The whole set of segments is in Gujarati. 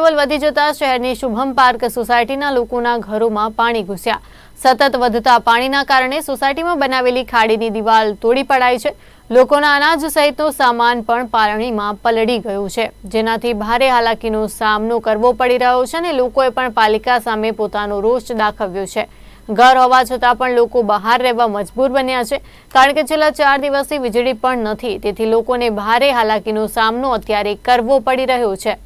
લેવલ વધી જતા શહેરની શુભમ પાર્ક સોસાયટીના લોકોના ઘરોમાં પાણી ઘૂસ્યા. સતત વધતા પાણીના કારણે સોસાયટીમાં બનાવેલી ખાડીની દિવાલ તોડી પડાઈ છે. લોકોના અનાજ સહિતનો સામાન પણ પાણીમાં પલળી ગયું છે. જેનાથી ભારે હાલાકીનો સામનો કરવો પડી રહ્યો છે અને લોકોએ પણ પાલિકા સામે પોતાનો રોષ દાખવ્યો છે. ઘર હોવા છતાં પણ લોકો બહાર રહેવા મજબૂર બન્યા છે. કારણ કે છેલ્લા ચાર દિવસથી વીજળી પણ નથી. તેથી લોકોને ભારે હાલાકીનો સામનો અત્યારે કરવો પડી રહ્યો છે.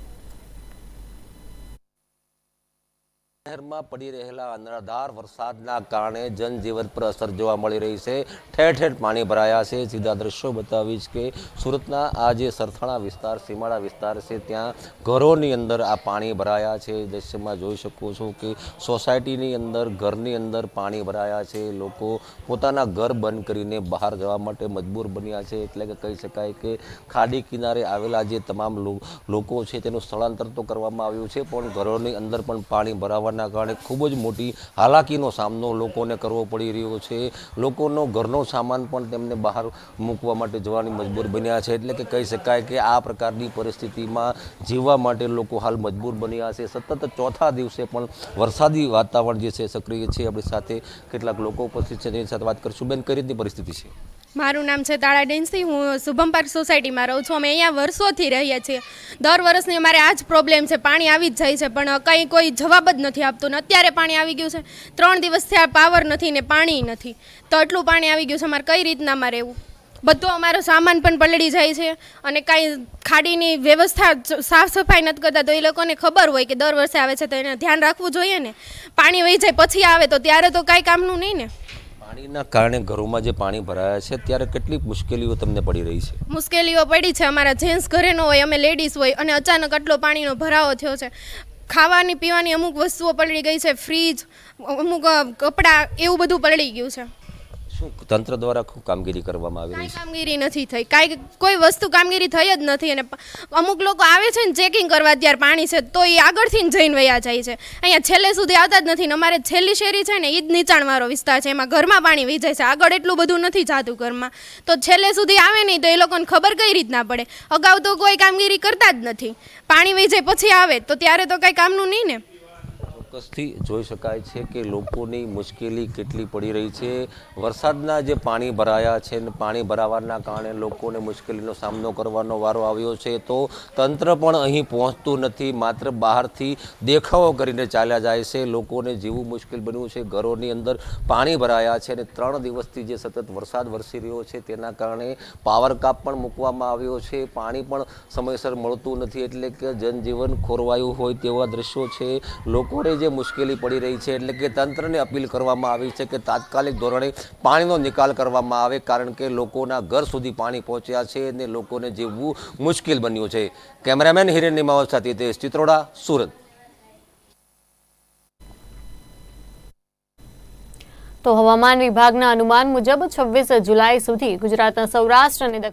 શહેરમાં પડી રહેલા અનરાધાર વરસાદના કારણે જનજીવન પર અસર જોવા મળી રહી છે. ઠેર ઠેર પાણી ભરાયા છે. સીધા દ્રશ્યો બતાવીશ કે સુરતના આ જે સરથાણા વિસ્તાર, સીમાડા વિસ્તાર છે, ત્યાં ઘરોની અંદર આ પાણી ભરાયા છે. દ્રશ્યમાં જોઈ શકું છું કે સોસાયટીની અંદર, ઘરની અંદર પાણી ભરાયા છે. લોકો પોતાના ઘર બંધ કરીને બહાર જવા માટે મજબૂર બન્યા છે. એટલે કે કહી શકાય કે ખાડી કિનારે આવેલા જે તમામ લોકો છે, તેનું સ્થળાંતર તો કરવામાં આવ્યું છે, પણ ઘરોની અંદર પણ પાણી ભરાવાના કારણે ખૂબ જ મોટી હાલાકીનો સામનો લોકોને કરવો પડી રહ્યો છે. લોકોનો ઘરનો સામાન પણ તેમને બહાર મૂકવા માટે જવાની મજબૂર બન્યા છે. એટલે કે કહી શકાય કે આ પ્રકારની પરિસ્થિતિમાં જીવવા માટે લોકો હાલ મજબૂર બન્યા છે. સતત ચોથા દિવસે પણ વરસાદી વાતાવરણ જે છે, સક્રિય છે. આપણી સાથે કેટલાક લોકો ઉપસ્થિત છે. તેની સાથે વાત કરીશું. બેન, કઈ રીતની પરિસ્થિતિ છે? મારું નામ છે તાળા ડેન્સી, હું શુભમ પાર્ક સોસાયટીમાં રહું છું. અમે અહીંયા વર્ષોથી રહીએ છીએ. દર વર્ષની અમારે આ જ પ્રોબ્લેમ છે, પાણી આવી જ જાય છે, પણ કંઈ કોઈ જવાબ જ નથી આપતો ને અત્યારે પાણી આવી ગયું છે. ત્રણ દિવસથી આ પાવર નથી ને પાણી નથી. તો એટલું પાણી આવી ગયું છે, અમારે કઈ રીતના અમારે રહેવું બધો અમારો સામાન પણ પલળી જાય છે અને કાંઈ ખાડીની વ્યવસ્થા સાફ સફાઈ નથી કરતા. તો એ લોકોને ખબર હોય કે દર વર્ષે આવે છે, તો એને ધ્યાન રાખવું જોઈએ ને. પાણી વહી જાય, પછી આવે તો ત્યારે તો કાંઈ કામનું નહીં ને. પાણીના કારણે ઘરોમાં જે પાણી ભરાયા છે, ત્યારે કેટલી મુશ્કેલીઓ તમને પડી રહી છે? મુશ્કેલીઓ પડી છે. અમારા જેન્ટ્સ ઘરે ન હોય, અમે લેડીઝ હોય અને અચાનક આટલો પાણીનો ભરાવો થયો છે. ખાવાની, પીવાની અમુક વસ્તુઓ પલળી ગઈ છે. ફ્રીજ, અમુક કપડાં, એવું બધું પલળી ગયું છે. શું તંત્ર દ્વારા શું કામગીરી કરવામાં આવી રહી કાંઈ કામગીરી નથી થઈ. કાંઈ કોઈ વસ્તુ કામગીરી થઈ જ નથી અને અમુક લોકો આવે છે ને ચેકિંગ કરવા ત્યારે પાણી છે તો એ આગળથી જઈને વયા જાય છે. અહીંયા છેલ્લે સુધી આવતા જ નથી ને અમારે છેલ્લી શેરી છે ને એ જ નીચાણવાળો વિસ્તાર છે એમાં ઘરમાં પાણી વહી જાય છે. આગળ એટલું બધું નથી જાતું ઘરમાં. તો છેલ્લે સુધી આવે નહીં તો એ લોકોને ખબર કઈ રીતના પડે. અગાઉ તો કોઈ કામગીરી કરતા જ નથી. પાણી વહી જાય પછી આવે તો ત્યારે તો કાંઈ કામનું નહીં ને. ચોક્કસથી જોઈ શકાય છે કે લોકોની મુશ્કેલી કેટલી પડી રહી છે. વરસાદના જે પાણી ભરાયા છે ને પાણી ભરાવાના કારણે લોકોને મુશ્કેલીનો સામનો કરવાનો વારો આવ્યો છે તો તંત્ર પણ અહીં પહોંચતું નથી. માત્ર બહારથી દેખાવો કરીને ચાલ્યા જાય છે. લોકોને જીવવું મુશ્કેલ બન્યું છે, ઘરોની અંદર પાણી ભરાયા છે અને ત્રણ દિવસથી જે સતત વરસાદ વરસી રહ્યો છે તેના કારણે પાવર કાપ પણ મૂકવામાં આવ્યો છે. પાણી પણ સમયસર મળતું નથી એટલે કે જનજીવન ખોરવાયું હોય તેવા દ્રશ્યો છે. લોકોને જે મુશ્કેલી પડી રહી છે એટલે કે તંત્રને અપીલ કરવામાં આવી છે કે તાત્કાલિક ધોરણે પાણીનો નિકાલ કરવામાં આવે કારણ કે લોકોના ઘર સુધી પાણી પહોંચ્યા છે અને લોકોને જીવવું મુશ્કેલ બન્યું છે. કેમેરામેન હિરેન નિમાવત સાથે તે ચિત્રોડા, સુરત. તો હવામાન વિભાગના અનુમાન મુજબ છવ્વીસ જુલાઈ સુધી ગુજરાતના સૌરાષ્ટ્ર અને દક્ષિણ